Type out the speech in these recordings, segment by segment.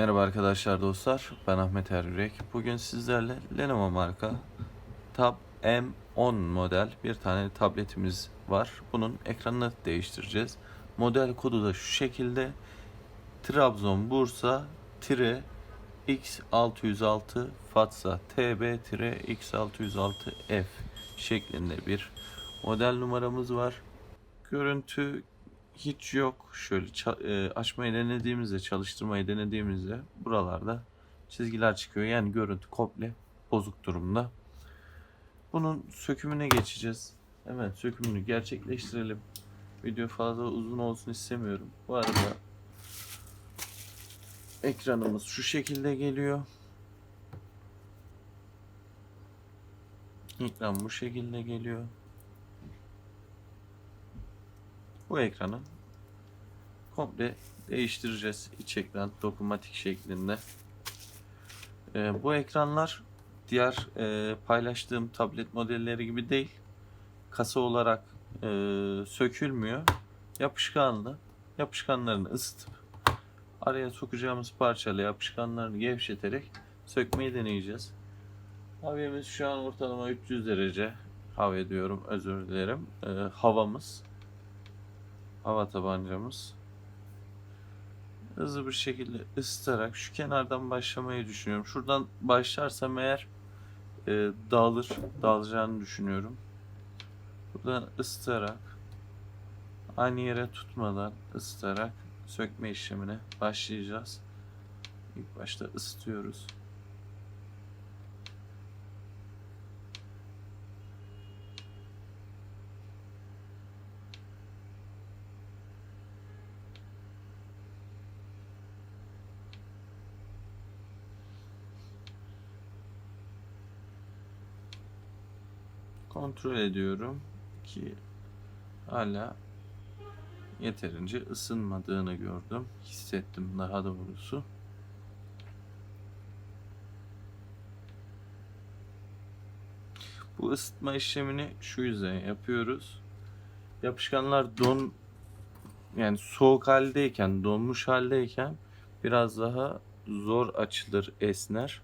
Merhaba arkadaşlar dostlar. Ben Ahmet Eryürek. Bugün sizlerle Lenovo marka Tab M10 model bir tane tabletimiz var. Bunun ekranını değiştireceğiz. Model kodu da şu şekilde. Trabzon Bursa tire X606 Fatsa TB tire X606F şeklinde bir model numaramız var. Görüntü hiç yok. Şöyle e, açmayı denediğimizde, çalıştırmayı denediğimizde buralarda çizgiler çıkıyor. Yani görüntü komple bozuk durumda. Bunun sökümüne geçeceğiz. Hemen sökümünü gerçekleştirelim. Video fazla uzun olsun istemiyorum. Bu arada ekranımız şu şekilde geliyor. Ekran bu şekilde geliyor. Bu ekranı komple değiştireceğiz. İç ekran dokunmatik şeklinde. Ee, bu ekranlar diğer e, paylaştığım tablet modelleri gibi değil. Kasa olarak e, sökülmüyor. Yapışkanlı. Yapışkanlarını ısıtıp araya sokacağımız parçayla yapışkanlarını gevşeterek sökmeyi deneyeceğiz. Havemiz şu an ortalama 300 derece. Hava diyorum özür dilerim. Ee, havamız hava tabancamız. Hızlı bir şekilde ısıtarak şu kenardan başlamayı düşünüyorum. Şuradan başlarsam eğer e, dağılır, dağılacağını düşünüyorum. Buradan ısıtarak aynı yere tutmadan ısıtarak sökme işlemine başlayacağız. İlk başta ısıtıyoruz. Kontrol ediyorum ki hala yeterince ısınmadığını gördüm. Hissettim daha doğrusu. Bu ısıtma işlemini şu yüzden yapıyoruz. Yapışkanlar don yani soğuk haldeyken, donmuş haldeyken biraz daha zor açılır, esner.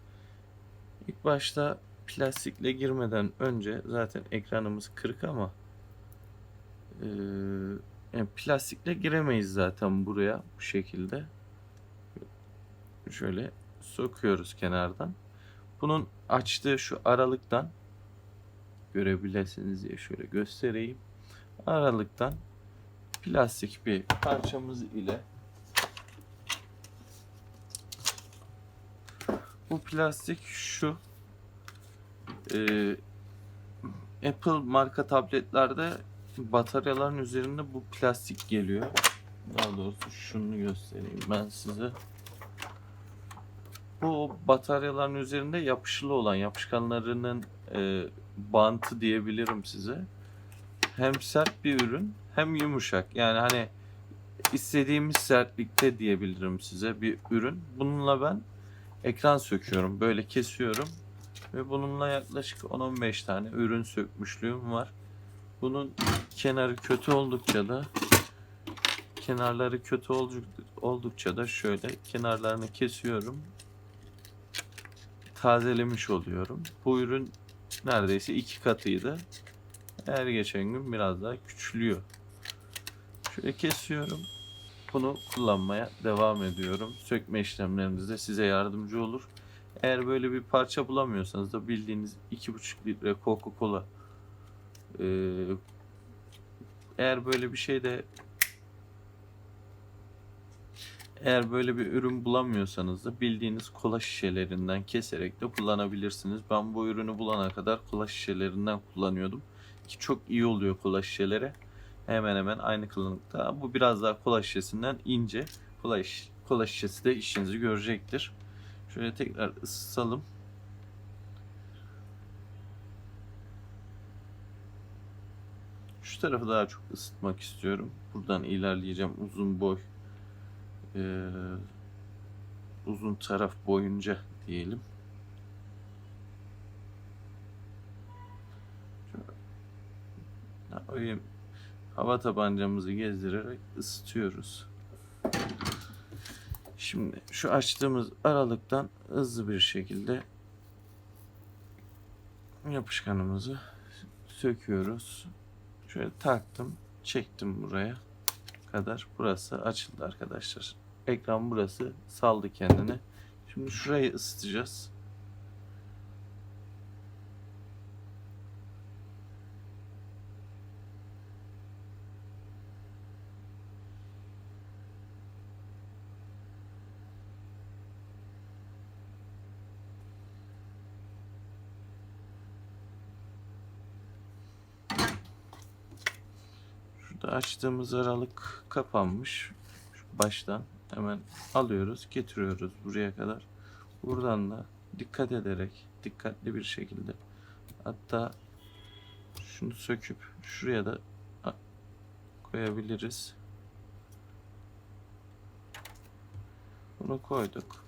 İlk başta plastikle girmeden önce zaten ekranımız kırık ama eee, yani plastikle giremeyiz zaten buraya bu şekilde. Şöyle sokuyoruz kenardan. Bunun açtığı şu aralıktan görebilirsiniz diye şöyle göstereyim. Aralıktan plastik bir parçamız ile bu plastik şu ee, Apple marka tabletlerde bataryaların üzerinde bu plastik geliyor. Daha doğrusu şunu göstereyim ben size. Bu bataryaların üzerinde yapışılı olan yapışkanlarının e, bantı diyebilirim size. Hem sert bir ürün hem yumuşak. Yani hani istediğimiz sertlikte diyebilirim size bir ürün. Bununla ben ekran söküyorum. Böyle kesiyorum. Ve bununla yaklaşık 10-15 tane ürün sökmüşlüğüm var. Bunun kenarı kötü oldukça da kenarları kötü olduk- oldukça da şöyle kenarlarını kesiyorum. Tazelemiş oluyorum. Bu ürün neredeyse iki katıydı. Her geçen gün biraz daha küçülüyor. Şöyle kesiyorum. Bunu kullanmaya devam ediyorum. Sökme işlemlerimizde size yardımcı olur. Eğer böyle bir parça bulamıyorsanız da bildiğiniz 2,5 litre Coca-Cola ee, eğer böyle bir şey de eğer böyle bir ürün bulamıyorsanız da bildiğiniz kola şişelerinden keserek de kullanabilirsiniz. Ben bu ürünü bulana kadar kola şişelerinden kullanıyordum. Ki çok iyi oluyor kola şişeleri. Hemen hemen aynı kalınlıkta. Bu biraz daha kola şişesinden ince. Kola, şiş- kola şişesi de işinizi görecektir. Şöyle tekrar ısıtalım. Şu tarafı daha çok ısıtmak istiyorum. Buradan ilerleyeceğim uzun boy eee, uzun taraf boyunca diyelim. Şöyle hava tabancamızı gezdirerek ısıtıyoruz. Şimdi şu açtığımız aralıktan hızlı bir şekilde yapışkanımızı söküyoruz. Şöyle taktım, çektim buraya kadar. Burası açıldı arkadaşlar. Ekran burası saldı kendini. Şimdi şurayı ısıtacağız. Şurada açtığımız aralık kapanmış. Şu baştan hemen alıyoruz, getiriyoruz buraya kadar. Buradan da dikkat ederek, dikkatli bir şekilde hatta şunu söküp şuraya da koyabiliriz. Bunu koyduk.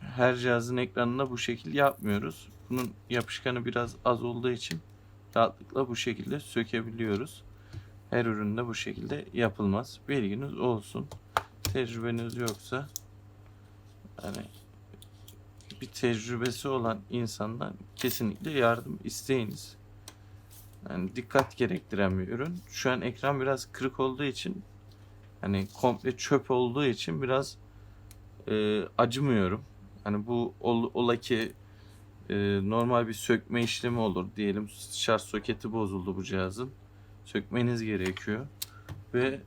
Her cihazın ekranına bu şekilde yapmıyoruz. Bunun yapışkanı biraz az olduğu için rahatlıkla bu şekilde sökebiliyoruz. Her üründe bu şekilde yapılmaz. Bilginiz olsun. Tecrübeniz yoksa hani bir tecrübesi olan insandan kesinlikle yardım isteyiniz. Yani dikkat gerektiren bir ürün. Şu an ekran biraz kırık olduğu için hani komple çöp olduğu için biraz e, acımıyorum. Hani bu ol, ola ki e, normal bir sökme işlemi olur. Diyelim şarj soketi bozuldu bu cihazın. Sökmeniz gerekiyor ve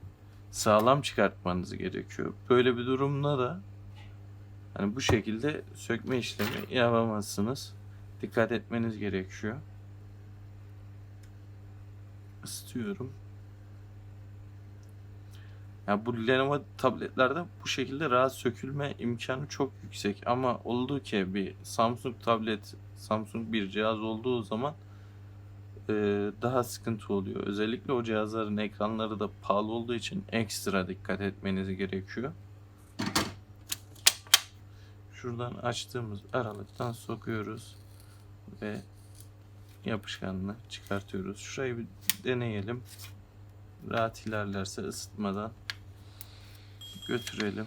sağlam çıkartmanız gerekiyor. Böyle bir durumda da hani bu şekilde sökme işlemi yapamazsınız. Dikkat etmeniz gerekiyor. Isıtıyorum. Ya bu Lenovo tabletlerde bu şekilde rahat sökülme imkanı çok yüksek ama olduğu ki bir Samsung tablet, Samsung bir cihaz olduğu zaman e, daha sıkıntı oluyor. Özellikle o cihazların ekranları da pahalı olduğu için ekstra dikkat etmeniz gerekiyor. Şuradan açtığımız aralıktan sokuyoruz ve yapışkanını çıkartıyoruz. Şurayı bir deneyelim. Rahat ilerlerse ısıtmadan götürelim.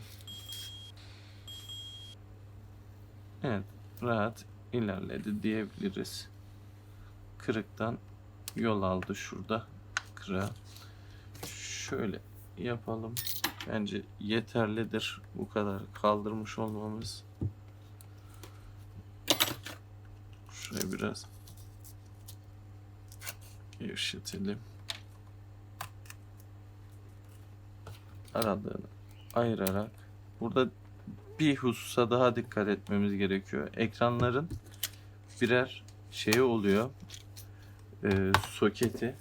Evet, rahat ilerledi diyebiliriz. Kırıktan yol aldı şurada. Kırığa. Şöyle yapalım. Bence yeterlidir bu kadar kaldırmış olmamız. Şuraya biraz gevşetelim. aralığını ayırarak burada bir hususa daha dikkat etmemiz gerekiyor. Ekranların birer şeyi oluyor. Ee, soketi.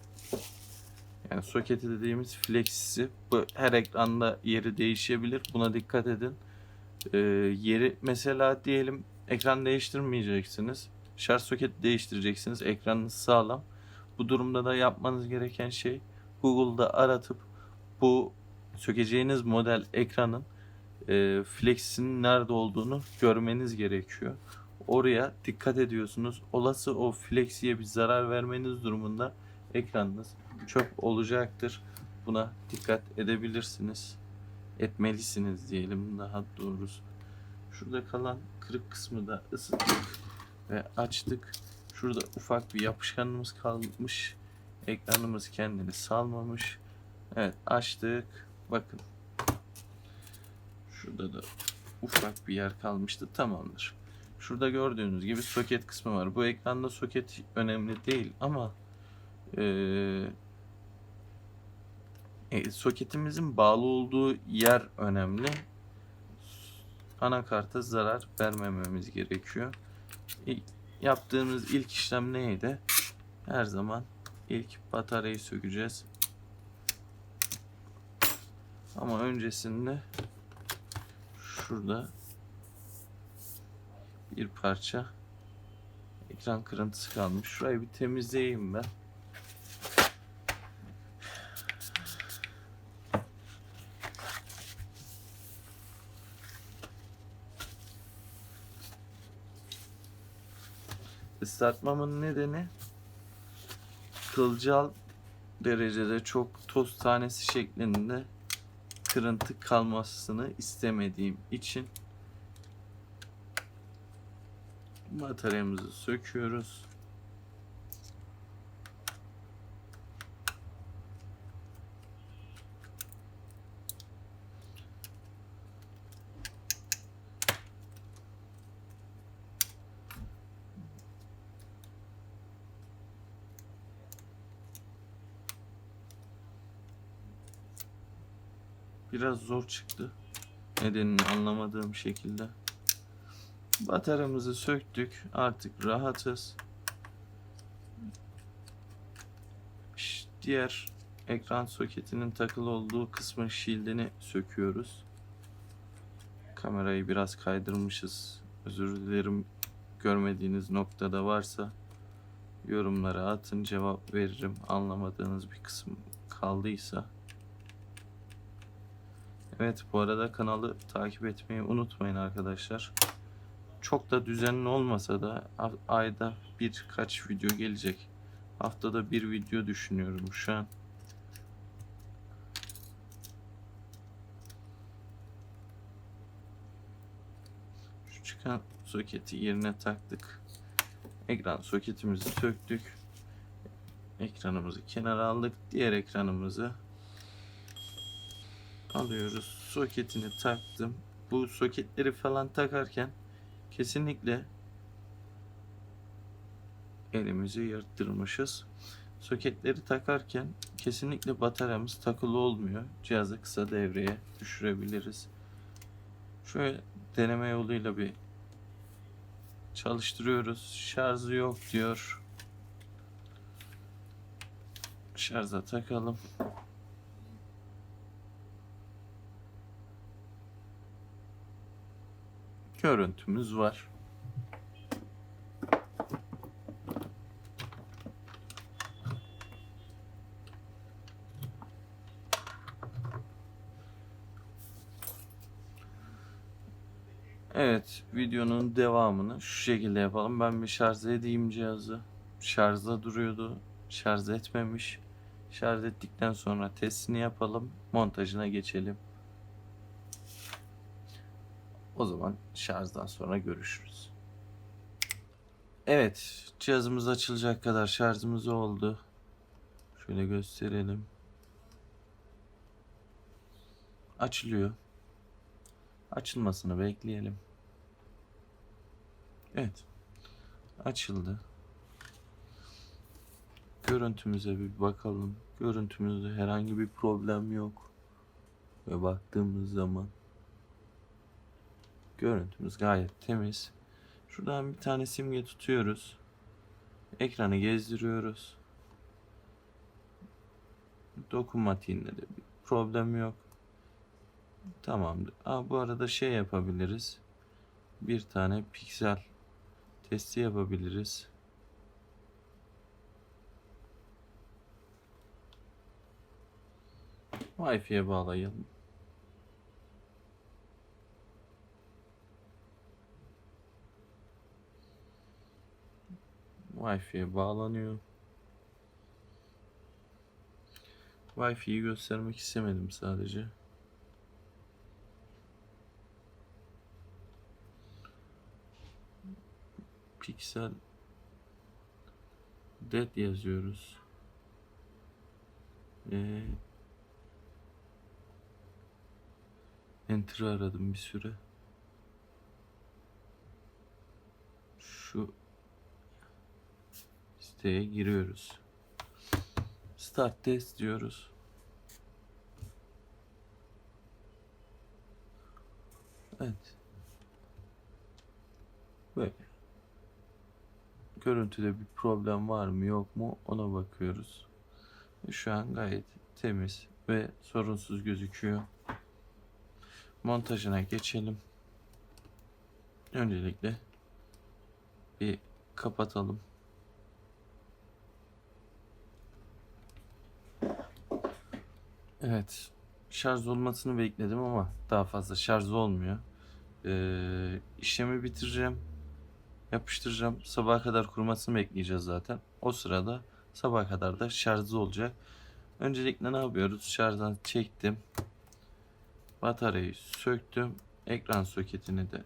Yani soketi dediğimiz flexisi. Bu her ekranda yeri değişebilir. Buna dikkat edin. Ee, yeri mesela diyelim ekran değiştirmeyeceksiniz. Şarj soketi değiştireceksiniz. Ekranınız sağlam. Bu durumda da yapmanız gereken şey Google'da aratıp bu sökeceğiniz model ekranın e, flexinin nerede olduğunu görmeniz gerekiyor. Oraya dikkat ediyorsunuz. Olası o flexiye bir zarar vermeniz durumunda ekranınız çöp olacaktır. Buna dikkat edebilirsiniz. Etmelisiniz diyelim daha doğrusu. Şurada kalan kırık kısmı da ısıttık ve açtık. Şurada ufak bir yapışkanımız kalmış. Ekranımız kendini salmamış. Evet açtık. Bakın. Şurada da ufak bir yer kalmıştı. Tamamdır. Şurada gördüğünüz gibi soket kısmı var. Bu ekranda soket önemli değil ama eee e, soketimizin bağlı olduğu yer önemli. Anakarta zarar vermememiz gerekiyor. İlk, yaptığımız ilk işlem neydi? Her zaman ilk bataryayı sökeceğiz. Ama öncesinde şurada bir parça ekran kırıntısı kalmış. Şurayı bir temizleyeyim ben. Islatmamın nedeni kılcal derecede çok toz tanesi şeklinde kırıntı kalmasını istemediğim için bataryamızı söküyoruz. Biraz zor çıktı. Nedenini anlamadığım şekilde. Bataryamızı söktük. Artık rahatız. Diğer ekran soketinin takılı olduğu kısmın shield'ini söküyoruz. Kamerayı biraz kaydırmışız. Özür dilerim. Görmediğiniz noktada varsa yorumlara atın cevap veririm. Anlamadığınız bir kısım kaldıysa. Evet bu arada kanalı takip etmeyi unutmayın arkadaşlar. Çok da düzenli olmasa da ayda birkaç video gelecek. Haftada bir video düşünüyorum şu an. Şu çıkan soketi yerine taktık. Ekran soketimizi söktük. Ekranımızı kenara aldık. Diğer ekranımızı alıyoruz. Soketini taktım. Bu soketleri falan takarken kesinlikle elimizi yırttırmışız. Soketleri takarken kesinlikle bataryamız takılı olmuyor. Cihazı kısa devreye düşürebiliriz. Şöyle deneme yoluyla bir çalıştırıyoruz. Şarjı yok diyor. Şarja takalım. Görüntümüz var. Evet, videonun devamını şu şekilde yapalım. Ben bir şarj edeyim cihazı. Şarjda duruyordu. Şarj etmemiş. Şarj ettikten sonra testini yapalım. Montajına geçelim. O zaman şarjdan sonra görüşürüz. Evet, cihazımız açılacak kadar şarjımız oldu. Şöyle gösterelim. Açılıyor. Açılmasını bekleyelim. Evet. Açıldı. Görüntümüze bir bakalım. Görüntümüzde herhangi bir problem yok. Ve baktığımız zaman Görüntümüz gayet temiz. Şuradan bir tane simge tutuyoruz. Ekranı gezdiriyoruz. Dokunmatiğinde de bir problem yok. Tamamdır. Aa, bu arada şey yapabiliriz. Bir tane piksel testi yapabiliriz. Wi-Fi'ye bağlayalım. Wi-Fi'ye bağlanıyor. Wi-Fi'yi göstermek istemedim sadece. Pixel Dead yazıyoruz. Ee, Enter aradım bir süre. Şu siteye giriyoruz. Start test diyoruz. Evet. Böyle. Görüntüde bir problem var mı yok mu ona bakıyoruz. Şu an gayet temiz ve sorunsuz gözüküyor. Montajına geçelim. Öncelikle bir kapatalım. Evet. Şarj olmasını bekledim ama daha fazla şarj olmuyor. Ee, işlemi bitireceğim. Yapıştıracağım. Sabaha kadar kurumasını bekleyeceğiz zaten. O sırada sabaha kadar da şarjlı olacak. Öncelikle ne yapıyoruz? Şarjdan çektim. Bataryayı söktüm. Ekran soketini de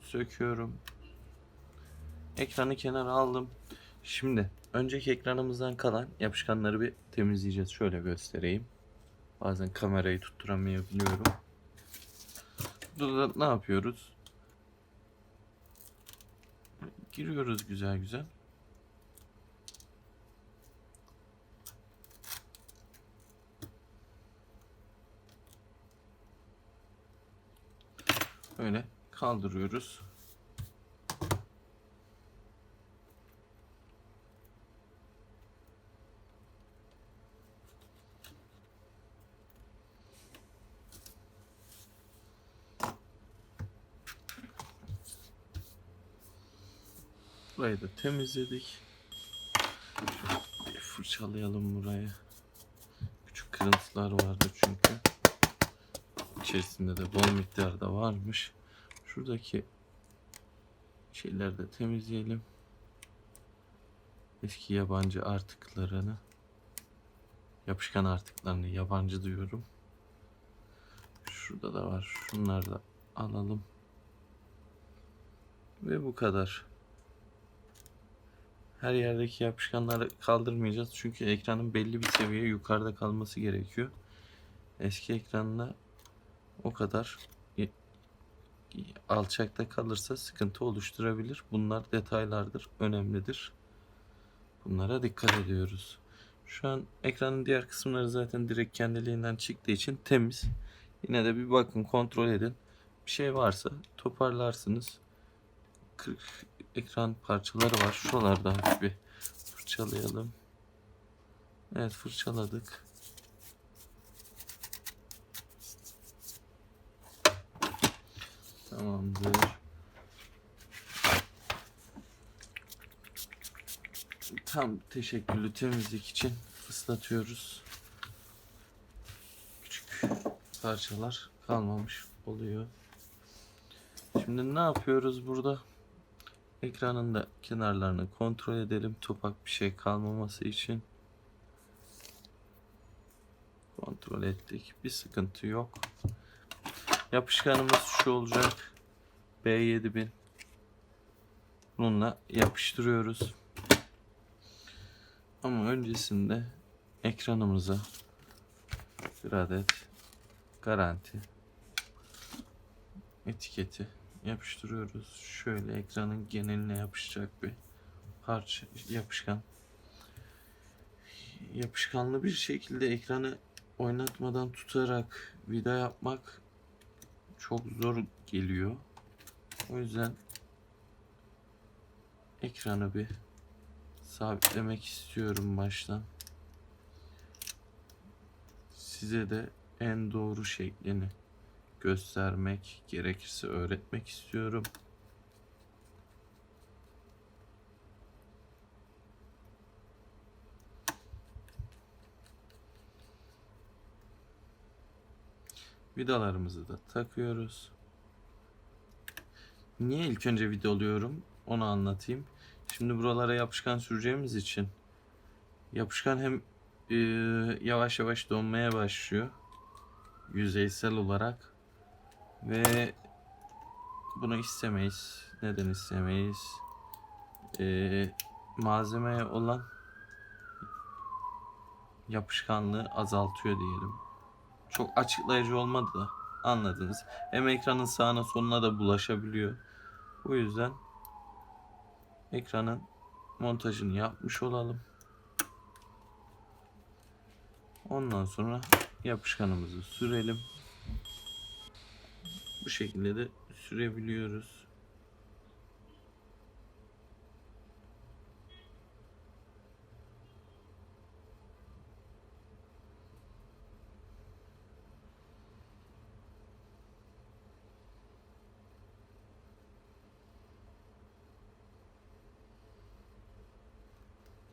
söküyorum. Ekranı kenara aldım. Şimdi önceki ekranımızdan kalan yapışkanları bir temizleyeceğiz. Şöyle göstereyim. Bazen kamerayı tutturamayabiliyorum. Burada da ne yapıyoruz? Giriyoruz güzel güzel. Böyle kaldırıyoruz. Burayı da temizledik. Bir fırçalayalım burayı. Küçük kırıntılar vardı çünkü. İçerisinde de bol miktarda varmış. Şuradaki şeyleri de temizleyelim. Eski yabancı artıklarını yapışkan artıklarını yabancı diyorum. Şurada da var. Şunları da alalım. Ve bu kadar. Her yerdeki yapışkanları kaldırmayacağız. Çünkü ekranın belli bir seviye yukarıda kalması gerekiyor. Eski ekranla o kadar alçakta kalırsa sıkıntı oluşturabilir. Bunlar detaylardır, önemlidir. Bunlara dikkat ediyoruz. Şu an ekranın diğer kısımları zaten direkt kendiliğinden çıktığı için temiz. Yine de bir bakın, kontrol edin. Bir şey varsa toparlarsınız. Kırık ekran parçaları var. Şuralarda bir fırçalayalım. Evet fırçaladık. Tamamdır. Tam teşekkürlü temizlik için ıslatıyoruz. Küçük parçalar kalmamış oluyor. Şimdi ne yapıyoruz burada? Ekranın da kenarlarını kontrol edelim. Topak bir şey kalmaması için. Kontrol ettik. Bir sıkıntı yok. Yapışkanımız şu olacak. B7000. Bununla yapıştırıyoruz. Ama öncesinde ekranımıza bir adet garanti etiketi yapıştırıyoruz. Şöyle ekranın geneline yapışacak bir parça yapışkan. Yapışkanlı bir şekilde ekranı oynatmadan tutarak vida yapmak çok zor geliyor. O yüzden ekranı bir sabitlemek istiyorum baştan. Size de en doğru şeklini göstermek, gerekirse öğretmek istiyorum. Vidalarımızı da takıyoruz. Niye ilk önce vidalıyorum onu anlatayım. Şimdi buralara yapışkan süreceğimiz için yapışkan hem e, yavaş yavaş donmaya başlıyor yüzeysel olarak ve bunu istemeyiz. Neden istemeyiz? Ee, malzemeye olan yapışkanlığı azaltıyor diyelim. Çok açıklayıcı olmadı da anladınız. Hem ekranın sağına soluna da bulaşabiliyor. Bu yüzden ekranın montajını yapmış olalım. Ondan sonra yapışkanımızı sürelim. Bu şekilde de sürebiliyoruz.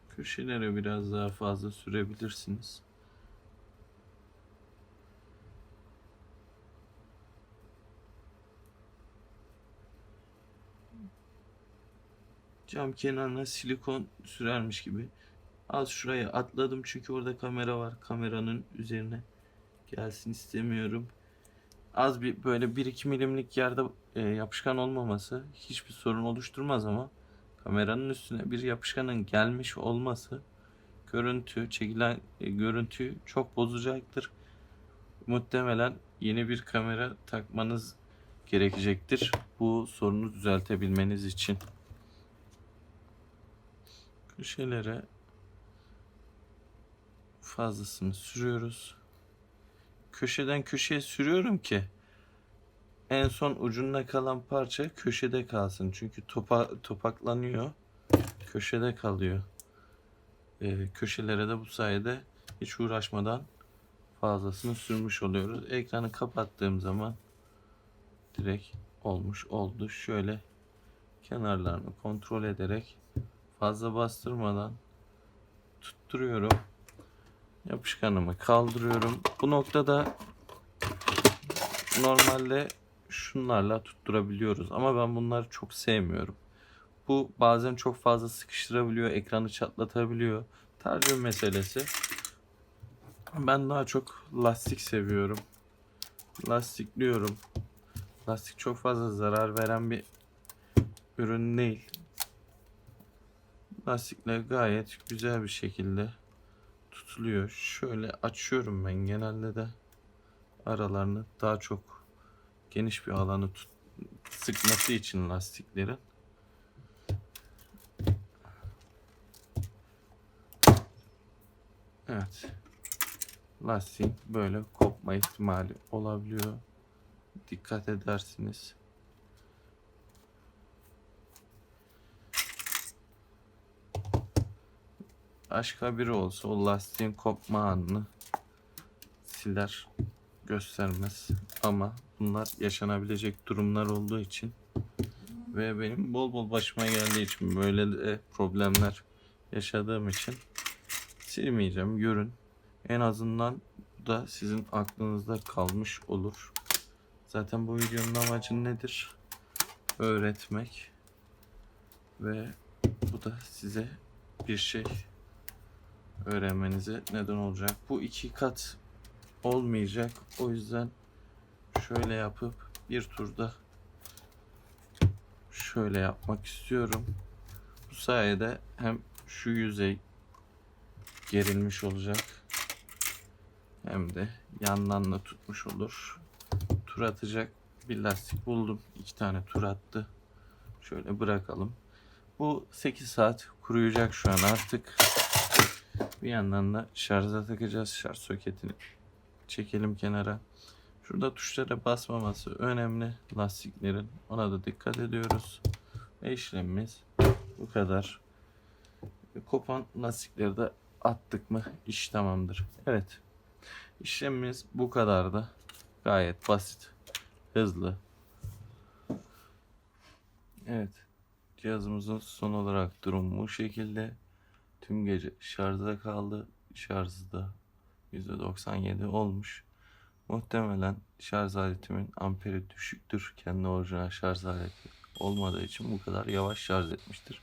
Köşelere biraz daha fazla sürebilirsiniz. Cam kenarına silikon sürermiş gibi. Az şuraya atladım çünkü orada kamera var. Kameranın üzerine gelsin istemiyorum. az bir böyle 1-2 milimlik yerde e, yapışkan olmaması hiçbir sorun oluşturmaz ama kameranın üstüne bir yapışkanın gelmiş olması görüntü çekilen e, görüntüyü çok bozacaktır. Muhtemelen yeni bir kamera takmanız gerekecektir bu sorunu düzeltebilmeniz için. Köşelere fazlasını sürüyoruz. Köşeden köşeye sürüyorum ki en son ucunda kalan parça köşede kalsın. Çünkü topa, topaklanıyor. Köşede kalıyor. Ee, köşelere de bu sayede hiç uğraşmadan fazlasını sürmüş oluyoruz. Ekranı kapattığım zaman direkt olmuş oldu. Şöyle kenarlarını kontrol ederek fazla bastırmadan tutturuyorum. Yapışkanımı kaldırıyorum. Bu noktada normalde şunlarla tutturabiliyoruz ama ben bunları çok sevmiyorum. Bu bazen çok fazla sıkıştırabiliyor, ekranı çatlatabiliyor. Tercih meselesi. Ben daha çok lastik seviyorum. Lastikliyorum. Lastik çok fazla zarar veren bir ürün değil. Lastikler gayet güzel bir şekilde tutuluyor. Şöyle açıyorum ben genelde de aralarını daha çok geniş bir alanı tut, sıkması için lastiklerin. Evet. Lastiğin böyle kopma ihtimali olabiliyor. Dikkat edersiniz. Başka biri olsa o lastiğin kopma anını siler göstermez. Ama bunlar yaşanabilecek durumlar olduğu için ve benim bol bol başıma geldiği için böyle de problemler yaşadığım için silmeyeceğim. Görün. En azından da sizin aklınızda kalmış olur. Zaten bu videonun amacı nedir? Öğretmek. Ve bu da size bir şey öğrenmenize neden olacak. Bu iki kat olmayacak. O yüzden şöyle yapıp bir turda şöyle yapmak istiyorum. Bu sayede hem şu yüzey gerilmiş olacak hem de yandan da tutmuş olur. Tur atacak bir lastik buldum. İki tane tur attı. Şöyle bırakalım. Bu 8 saat kuruyacak şu an artık. Bir yandan da şarja takacağız. Şarj soketini çekelim kenara. Şurada tuşlara basmaması önemli lastiklerin. Ona da dikkat ediyoruz. Ve işlemimiz bu kadar. Kopan lastikleri de attık mı iş tamamdır. Evet. İşlemimiz bu kadar da gayet basit, hızlı. Evet. Cihazımızın son olarak durum bu şekilde. Tüm gece şarjda kaldı. Şarjı da %97 olmuş. Muhtemelen şarj aletimin amperi düşüktür. Kendi orijinal şarj aleti olmadığı için bu kadar yavaş şarj etmiştir.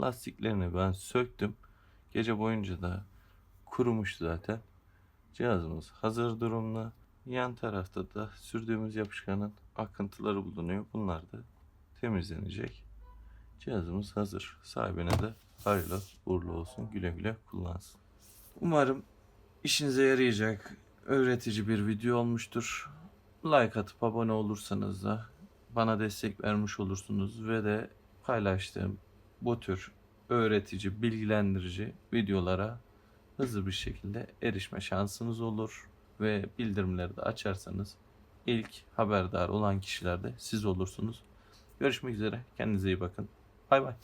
Lastiklerini ben söktüm. Gece boyunca da kurumuştu zaten. Cihazımız hazır durumda. Yan tarafta da sürdüğümüz yapışkanın akıntıları bulunuyor. Bunlar da temizlenecek. Cihazımız hazır. Sahibine de hayırlı uğurlu olsun. Güle güle kullansın. Umarım işinize yarayacak öğretici bir video olmuştur. Like atıp abone olursanız da bana destek vermiş olursunuz ve de paylaştığım bu tür öğretici, bilgilendirici videolara hızlı bir şekilde erişme şansınız olur ve bildirimleri de açarsanız ilk haberdar olan kişiler de siz olursunuz. Görüşmek üzere. Kendinize iyi bakın. Bay bay.